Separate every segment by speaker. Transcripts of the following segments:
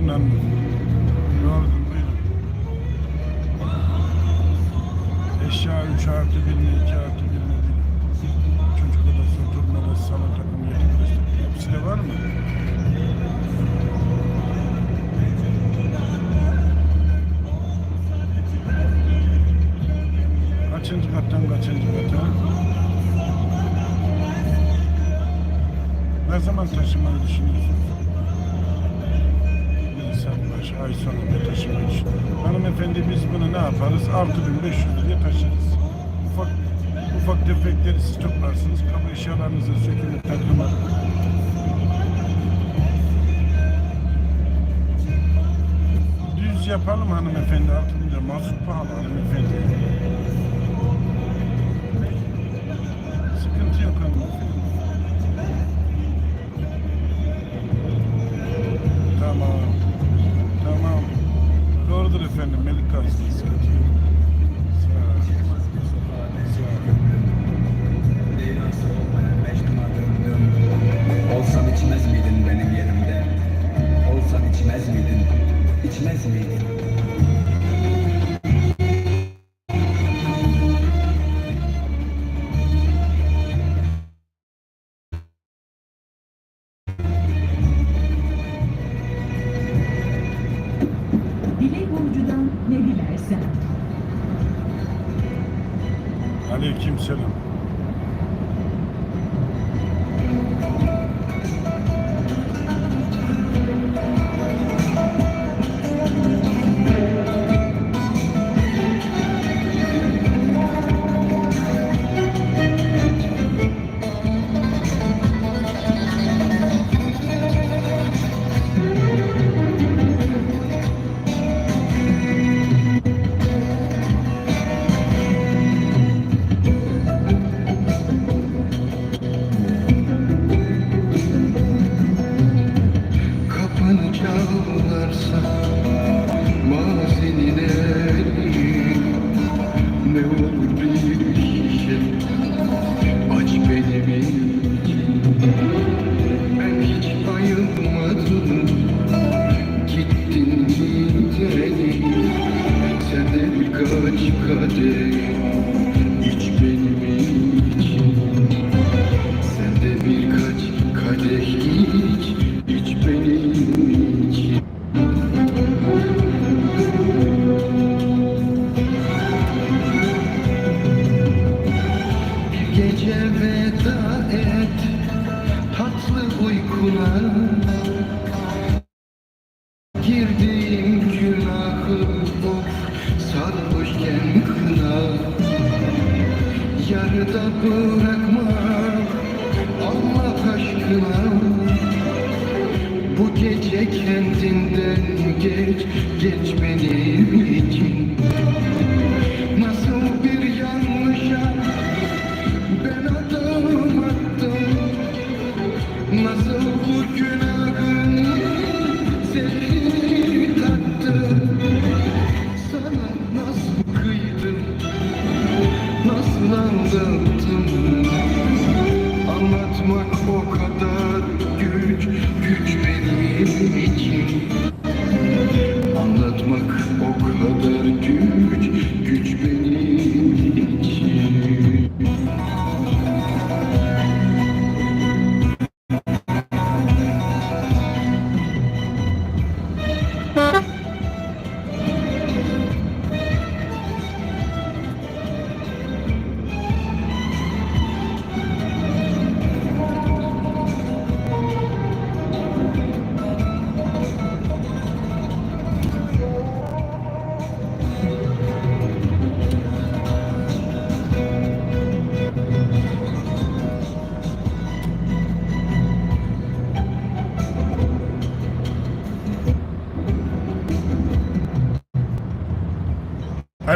Speaker 1: Buyurun hanım. Gördüm buyurun. Eşya 3 artı 1'ini 2 artı 1'ini değil. Çocuk odası, oturma odası, salon takımı, yatak odası. Hepsi de var mı? Kaçıncı kattan kaçıncı kata? Ne zaman taşımayı düşünüyorsunuz? Ay sonunda taşımayı düşünüyoruz. Hanımefendi biz bunu ne yaparız? 6500 liraya taşırız. Ufak ufak tefekleri siz toplarsınız. Kaba eşyalarınızı sökülüp takımı. Düz yapalım hanımefendi. 6 bin lira. Mazot pahalı hanımefendi. Sıkıntı yok hanımefendi. Tamam. Doğrudur efendim. Melik Gazi. Aleyküm selam.
Speaker 2: Girdiğim günahı of, sarhoşken kına. Yarıda bırakma Allah aşkına. Bu gece kendinden geç Geç benim Anlatmak o kadar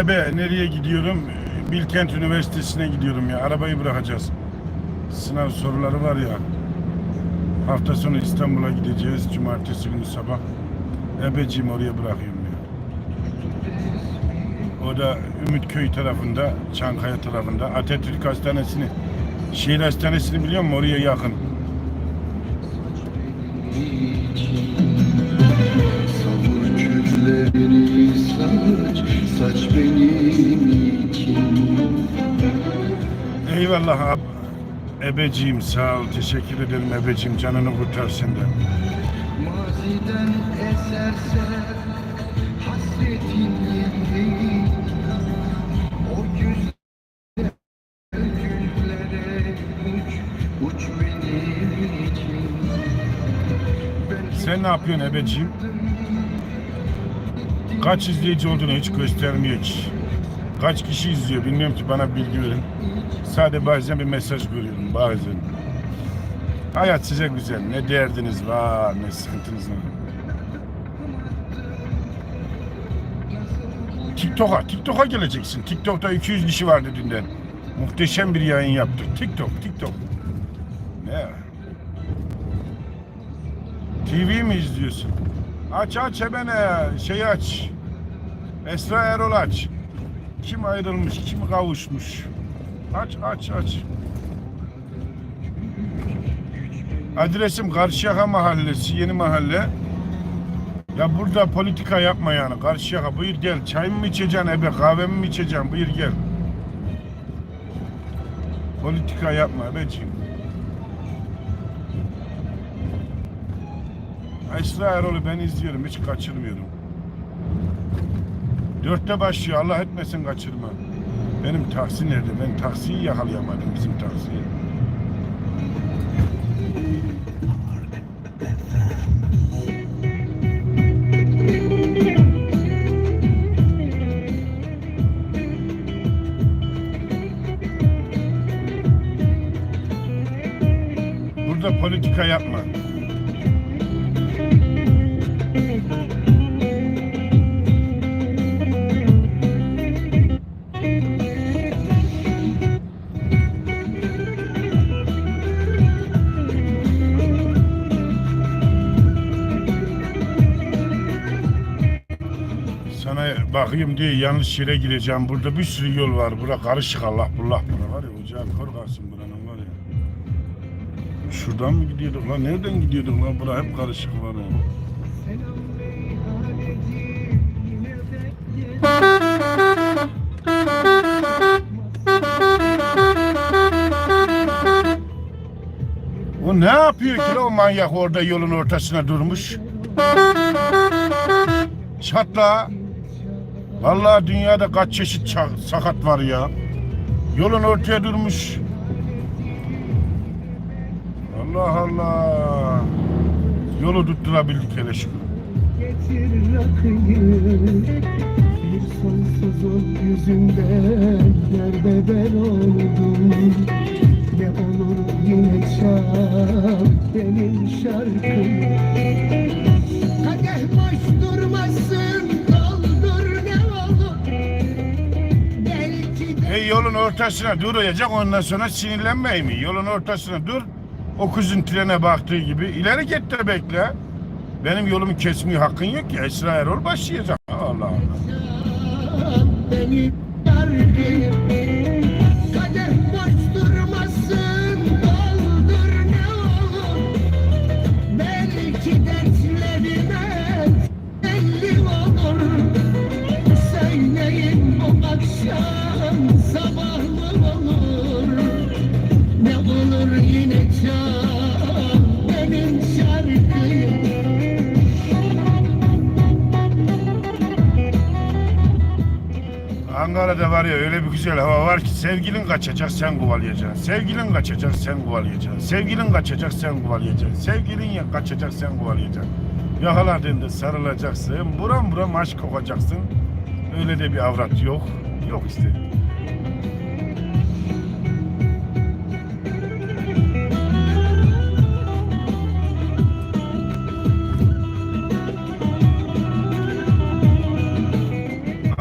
Speaker 1: Tebe nereye gidiyorum? Bilkent Üniversitesi'ne gidiyorum ya. Arabayı bırakacağız. Sınav soruları var ya. Hafta sonu İstanbul'a gideceğiz. Cumartesi günü sabah. Ebeciğim oraya bırakıyorum ya. O da Ümitköy tarafında, Çankaya tarafında. Atatürk Hastanesi'ni, şehir hastanesini biliyor musun? Oraya yakın.
Speaker 2: Sabır külleri saç
Speaker 1: Eyvallah abi. Ebeciğim sağ ol. Teşekkür ederim ebeciğim. Canını kurtar senden.
Speaker 2: Maziden eserse hasretin yerini O güzel güllere uç, uç benim için Ben
Speaker 1: Sen ne yapıyorsun ebeciğim? Kaç izleyici olduğunu hiç göstermiyor ki. Kaç kişi izliyor bilmiyorum ki bana bilgi verin. Sadece bazen bir mesaj görüyorum bazen. Hayat size güzel. Ne derdiniz var ne sıkıntınız var. TikTok'a, TikTok'a geleceksin. TikTok'ta 200 kişi vardı dünden. Muhteşem bir yayın yaptık. TikTok, TikTok. Ne? TV mi izliyorsun? Aç aç hemen e, şeyi aç. Esra Erol aç. Kim ayrılmış, kim kavuşmuş. Aç aç aç. Adresim Karşıyaka Mahallesi, yeni mahalle. Ya burada politika yapma yani. Karşıyaka buyur gel. Çay mı içeceksin ebe, kahve mi içeceksin? Buyur gel. Politika yapma ebeciğim. Esra Erol'u ben izliyorum. Hiç kaçırmıyorum. Dörtte başlıyor. Allah etmesin kaçırma. Benim taksi nerede? Ben taksiyi yakalayamadım bizim taksiyi. Burada politika yapma. Sana bakayım diye yanlış yere gireceğim. Burada bir sürü yol var. Bura karışık Allah bullah bura var ya. Ocağın korkarsın buranın var ya. Şuradan mı gidiyorduk lan? Nereden gidiyorduk lan? Bura hep karışık var ya. O ne yapıyor ki o manyak orada yolun ortasına durmuş? Çatla. Vallahi dünyada kaç çeşit sakat var ya. Yolun ortaya durmuş. Allah Allah. Yolu tutturabildik hele şükür.
Speaker 3: Getir rakıyı Bir sonsuzluk yüzünden Derbeder oldum Ne olur yine çal Benim şarkımı
Speaker 1: E yolun ortasına duracak ondan sonra sinirlenmeyi mi? Yolun ortasına dur. O kızın trene baktığı gibi ileri git de bekle. Benim yolumu kesmeye hakkın yok ki. Esra Erol başlayacak. Allah Allah. Ankara'da var ya öyle bir güzel hava var ki sevgilin kaçacak sen kovalayacaksın. Sevgilin kaçacak sen kovalayacaksın. Sevgilin kaçacak sen kovalayacaksın. Sevgilin ya kaçacak sen kovalayacaksın. Yakaladığında sarılacaksın. Buram buram aşk kokacaksın. Öyle de bir avrat yok. Yok işte.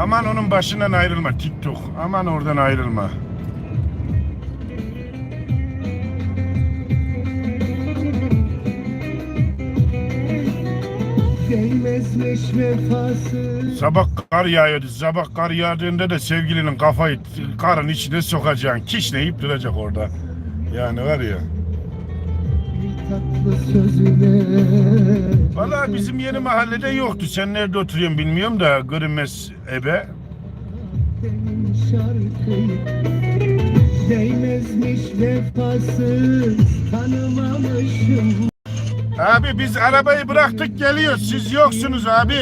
Speaker 1: Aman onun başından ayrılma TikTok. Aman oradan ayrılma. Sabah kar yağıyordu. Sabah kar yağdığında da sevgilinin kafayı karın içine sokacaksın. Kişneyip duracak orada. Yani var ya. Vallahi bizim yeni mahallede yoktu. Sen nerede oturuyorsun bilmiyorum da görünmez ebe. Abi biz arabayı bıraktık geliyoruz. Siz yoksunuz abi.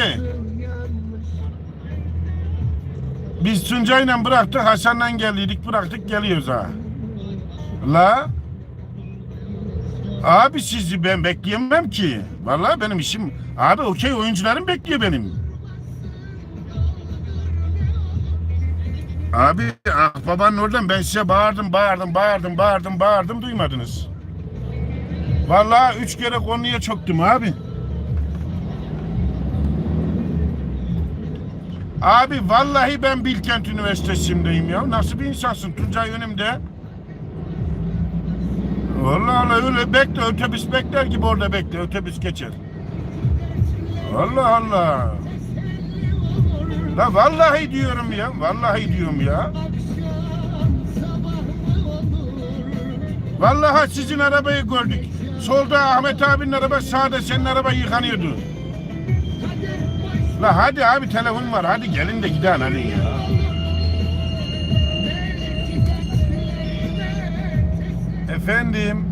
Speaker 1: Biz Tuncay'la bıraktık Hasan'la geldiydik bıraktık geliyoruz ha. La? Abi sizi ben bekleyemem ki. Vallahi benim işim. Abi okey oyuncularım bekliyor benim. Abi ah babanın oradan ben size bağırdım bağırdım bağırdım bağırdım bağırdım duymadınız. Vallahi üç kere konuya çöktüm abi. Abi vallahi ben Bilkent Üniversitesi'ndeyim ya. Nasıl bir insansın Tuncay önümde? Vallahi Allah öyle bekle otobüs bekler gibi orada bekle otobüs geçer. Allah Allah. La vallahi diyorum ya. Vallahi diyorum ya. Vallahi sizin arabayı gördük. Solda Ahmet abinin araba, sağda senin araba yıkanıyordu. La hadi abi telefon var. Hadi gelin de gidelim hadi ya. Efendim.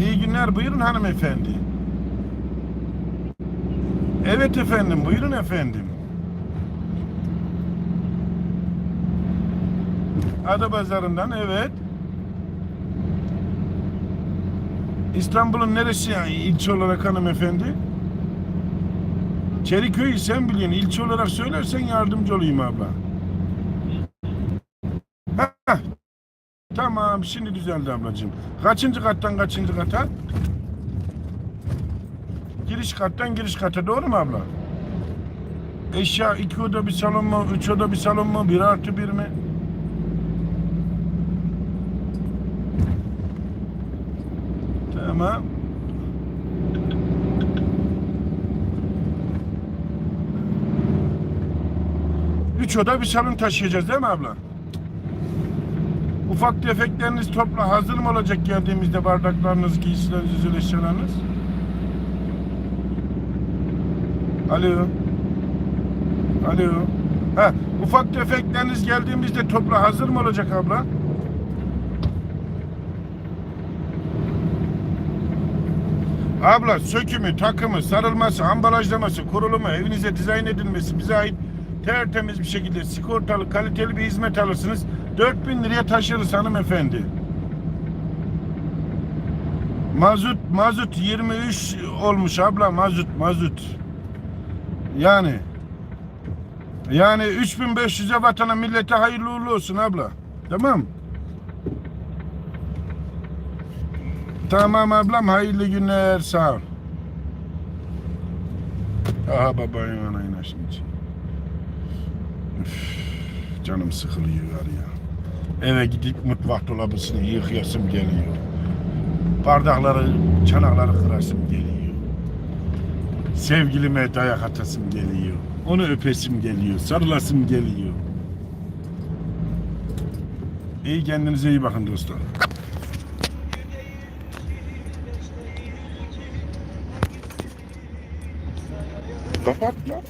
Speaker 1: İyi günler. Buyurun hanımefendi. Evet efendim. Buyurun efendim. Adapazarı'ndan evet. İstanbul'un neresi yani ilçe olarak hanımefendi? Çeriköy'ü sen biliyorsun. İlçe olarak söylersen yardımcı olayım abla. Tamam şimdi düzeldi ablacığım. Kaçıncı kattan kaçıncı kata? Giriş kattan giriş kata doğru mu abla? Eşya iki oda bir salon mu? Üç oda bir salon mu? Bir artı bir mi? Tamam. Üç oda bir salon taşıyacağız değil mi abla? Ufak tefekleriniz topla hazır mı olacak geldiğimizde bardaklarınız, giysileriniz, eşyalarınız? Alo. Alo. Ha, ufak tefekleriniz geldiğimizde topla hazır mı olacak abla? Abla sökümü, takımı, sarılması, ambalajlaması, kurulumu, evinize dizayn edilmesi bize ait tertemiz bir şekilde sigortalı, kaliteli bir hizmet alırsınız. 4000 liraya taşırız hanımefendi. Mazut, mazut 23 olmuş abla mazut, mazut. Yani yani 3500'e vatana millete hayırlı uğurlu olsun abla. Tamam. Tamam ablam hayırlı günler sağ ol. Aha babayın anayın şimdi. Üf, canım sıkılıyor var ya. Eve gidip mutfak dolabısını yıkayasım geliyor. Bardakları, çanakları kırasım geliyor. Sevgilime dayak atasım geliyor. Onu öpesim geliyor, sarılasım geliyor. İyi kendinize iyi bakın dostlar. Kapat lan.